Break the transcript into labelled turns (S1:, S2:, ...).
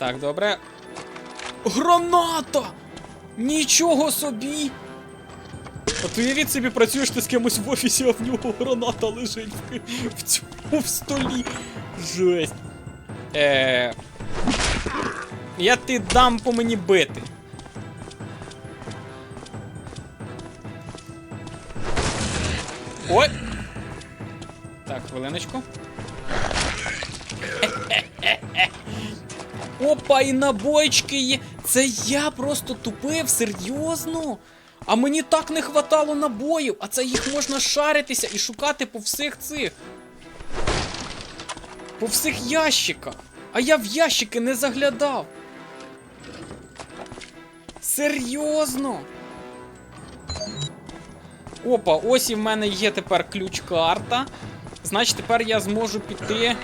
S1: Так, добре. Граната! Нічого собі! От уявіть собі, працюєш ти з кимось в офісі, а в нього граната лежить в, цьому в столі. Жесть. Е... Я ти дам по мені бити. Ой! Так, хвилиночку. Опа, і набойчики є. Це я просто тупив, серйозно? А мені так не хватало набоїв, а це їх можна шаритися і шукати по всіх цих. По всіх ящиках. А я в ящики не заглядав. Серйозно? Опа, ось і в мене є тепер ключ-карта. Значить, тепер я зможу піти